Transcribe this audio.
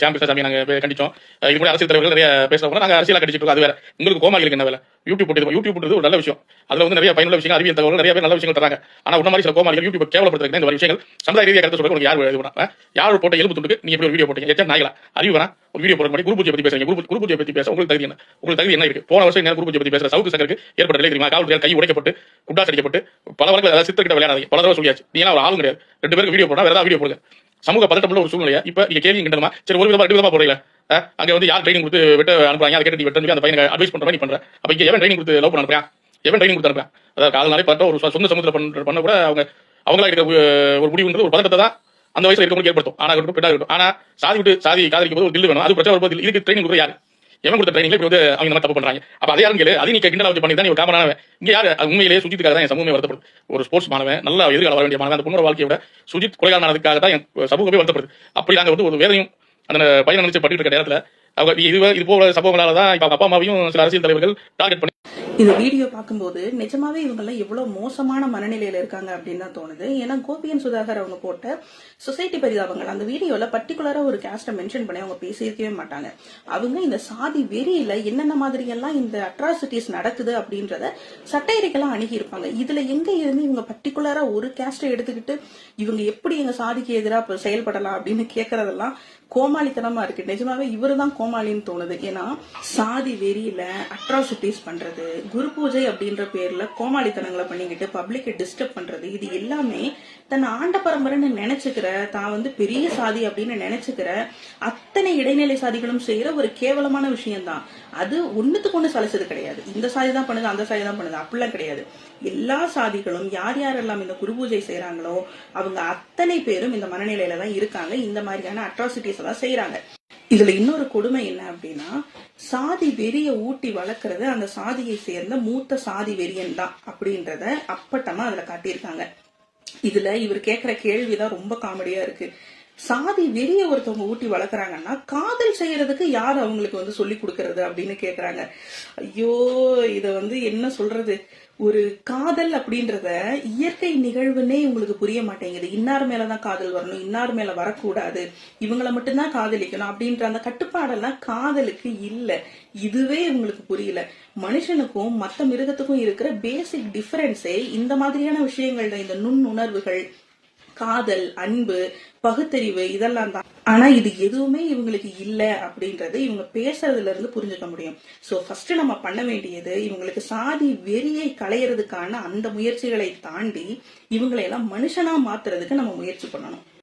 சாம் கிருஷ்ணசாமி நாங்க கண்டிச்சோம். இது கூட அரசியல் தலைவர்கள் நிறைய பேசுறவங்க நாங்க அரசியலா கண்டிச்சிட்டு இருக்கோம். அது வேற. உங்களுக்கு கோமாளிகளுக்கு என்ன வேலை. யூடியூப் போட்டு யூடியூப் போட்டு ஒரு நல்ல விஷயம். அதுல வந்து நிறைய பயனுள்ள விஷயங்கள் அறிவியல் தகவல் நிறைய பேர் நல்ல விஷயங்கள் தராங்க ஆனா உன்ன மாதிரி சில கோமாளிகள் யூடியூப் கேவலப்படுத்துறது இந்த விஷயங்கள் சமுதாய ரீதியாக கருத்து சொல்றது உங்களுக்கு யார் இது பண்ணா யார் போட்ட எலும்பு துண்டுக்கு நீங்க எப்படி ஒரு வீடியோ போட்டீங்க? எத்தனை நாய்களா? அறிவு வேணா ஒரு வீடியோ போட மாதிரி குரு பூஜை பத்தி பேசுறீங்க. குரு குரு பூஜை பத்தி பேச உங்களுக்கு தகுதி என்ன? உங்களுக்கு தகுதி என்ன இருக்கு? போன வருஷம் என்ன குரு பூஜை பத்தி பேசுற சவுக்கு சங்கருக்கு ஏற்பட்ட நிலை தெரியுமா? காவல்துறையால் கை உடைக்கப்பட்டு குண்டாஸ் அடிக்கப்பட்டு பல வழக்கு அதாவது சித்தர்கிட்ட விளையாடாதீங்க. பல தடவை சொல்லியாச்சு. நீ ஒரு ஆளும் கிடையாது. ரெண்டு பேருக்கு வீடியோ போடா வேற ஏதாவது வீடியோ போடுங்க. சமூக பதட்டமுள்ள ஒரு சூழ்நிலையா இப்ப நீங்க கேள்வி கிண்டமா சரி ஒரு விதமா ரெண்டு விதமா போறீங்க அங்க வந்து யார் ட்ரைனிங் கொடுத்து வெட்ட அனுப்புறாங்க? அதை கேட்டு வெட்ட அந்த பையனை அட்வைஸ் பண்ற மாதிரி பண்ற. அப்ப இங்க எவன் ட்ரைனிங் கொடுத்து லவ் பண்ண அனுப்புறான்? எவன் ட்ரைனிங் கொடுத்து அனுப்புறான்? அதாவது காதல் பார்த்தா ஒரு சொந்த சமூகத்துல பண்ற பண்ண கூட அவங்க அவங்களா இருக்க ஒரு- ஒரு முடிவுன்றது ஒரு பதட்டத்தை தான் அந்த வயசுல இருக்கவங்களுக்கு ஏற்படுத்தும். ஆனா இருக்கட்டும் பெண்ணா இருக்கட்டும். ஆனா சாதி விட்டு சாதி காதலிக்கும் போது ஒரு தில்லு வேணும். அது பிரச்சனை வரும்போது இதுக்கு ட்ரைனிங் கொடுக்குற யாரு? எவன் கொடுத்த ட்ரைனிங்ல இப்ப வந்து அவங்க இந்த மாதிரி தப்பு பண்றாங்க? அப்ப அதை யாரும் கேளு அது நீ கிண்டலா வச்சு பண்ணி தான் நீ காமனானவன் இங்க யாரு? அது உண்மையிலேயே சுஜித்துக்காக தான் என் சமூகமே வருத்தப்படுது ஒரு ஸ்போர்ட்ஸ் மாணவன் நல்லா எதிர்கால வர வேண்டிய மாணவன் அந்த பொண்ணோட வாழ்க்கையோட சுஜித் கொலைகாரனானதுக்காக தான் என் சமூகமே வருத்தப்படுது. அப்படி நாங்க வந்து ஒரு வேதையும் அந்த பையனை நினைச்சு பட்டு இருக்க நேரத்துல அவங்க இது இது போல சம்பவங்களால தான் இப்ப அவங்க அப்பா அம்மாவையும் சில அரசியல் தலைவர்கள் டார்கெட் பண்ணி இந்த வீடியோ பார்க்கும்போது நிஜமாவே இவங்கெல்லாம் எவ்வளவு மோசமான மனநிலையில இருக்காங்க அப்படின்னு தான் தோணுது. ஏன்னா கோபியன் சுதாகர் அவங்க போட்ட சொசைட்டி பரிதாபங்கள் அந்த வீடியோல பர்டிகுலரா ஒரு கேஸ்ட மென்ஷன் பண்ணி அவங்க பேசியிருக்கவே மாட்டாங்க. அவங்க இந்த சாதி வெறியில என்னென்ன மாதிரி எல்லாம் இந்த அட்ராசிட்டிஸ் நடக்குது அப்படின்றத சட்டையறைக்கெல்லாம் அணுகி இருப்பாங்க. இதுல எங்க இருந்து இவங்க பர்டிகுலரா ஒரு கேஸ்டை எடுத்துக்கிட்டு இவங்க எப்படி எங்க சாதிக்கு எதிராக செயல்படலாம் அப்படின்னு கேட்கறதெல்லாம் கோமாளித்தனமா இருக்கு. நிஜமாவே இவரு தான் கோமாளின்னு தோணுது. ஏன்னா சாதி வெறியில அட்ராசிட்டிஸ் பண்றது குரு பூஜை அப்படின்ற பேர்ல கோமாளித்தனங்களை பண்ணிக்கிட்டு பப்ளிக்கை டிஸ்டர்ப் பண்றது இது எல்லாமே தன் ஆண்ட பரம்பரைன்னு நினைச்சுக்கிற தான் வந்து பெரிய சாதி அப்படின்னு நினைச்சுக்கிற அத்தனை இடைநிலை சாதிகளும் செய்யற ஒரு கேவலமான விஷயம்தான். அது ஒண்ணுத்துக்கு ஒண்ணு சலைச்சது கிடையாது. இந்த சாதி தான் பண்ணுது அந்த சாதி தான் பண்ணுது அப்படிலாம் கிடையாது. எல்லா சாதிகளும் யார் யாரெல்லாம் இந்த குரு பூஜை செய்யறாங்களோ அவங்க அத்தனை பேரும் இந்த மனநிலையில தான் இருக்காங்க. இந்த மாதிரியான அட்ராசிட்டிஸ் எல்லாம் செய்யறாங்க இதுல இன்னொரு கொடுமை என்ன அப்படின்னா சாதி வெறிய ஊட்டி வளர்க்கறது அந்த சாதியை சேர்ந்த மூத்த சாதி வெறியன் தான் அப்படின்றத அப்பட்டமா அதுல காட்டியிருக்காங்க. இதுல இவர் கேக்குற கேள்விதான் ரொம்ப காமெடியா இருக்கு. சாதி வெறிய ஒருத்தவங்க ஊட்டி வளர்க்குறாங்கன்னா காதல் செய்யறதுக்கு யார் அவங்களுக்கு வந்து சொல்லி கொடுக்கறது அப்படின்னு கேக்குறாங்க. ஐயோ இத வந்து என்ன சொல்றது? ஒரு காதல் அப்படின்றத இயற்கை நிகழ்வுன்னே உங்களுக்கு புரிய மாட்டேங்குது. இன்னார் மேலதான் காதல் வரணும் இன்னார் மேல வரக்கூடாது. இவங்கள மட்டும்தான் காதலிக்கணும் அப்படின்ற அந்த கட்டுப்பாடெல்லாம் காதலுக்கு இல்லை. இதுவே உங்களுக்கு புரியல. மனுஷனுக்கும் மற்ற மிருகத்துக்கும் இருக்கிற பேசிக் டிஃபரன்ஸே இந்த மாதிரியான விஷயங்கள்ல இந்த நுண்ணுணர்வுகள் காதல் அன்பு பகுத்தறிவு இதெல்லாம் தான். ஆனா இது எதுவுமே இவங்களுக்கு இல்ல அப்படின்றது இவங்க பேசுறதுல இருந்து புரிஞ்சுக்க முடியும். சோ ஃபர்ஸ்ட் நம்ம பண்ண வேண்டியது இவங்களுக்கு சாதி வெறியை களையறதுக்கான அந்த முயற்சிகளை தாண்டி இவங்களை எல்லாம் மனுஷனா மாத்துறதுக்கு நம்ம முயற்சி பண்ணணும்.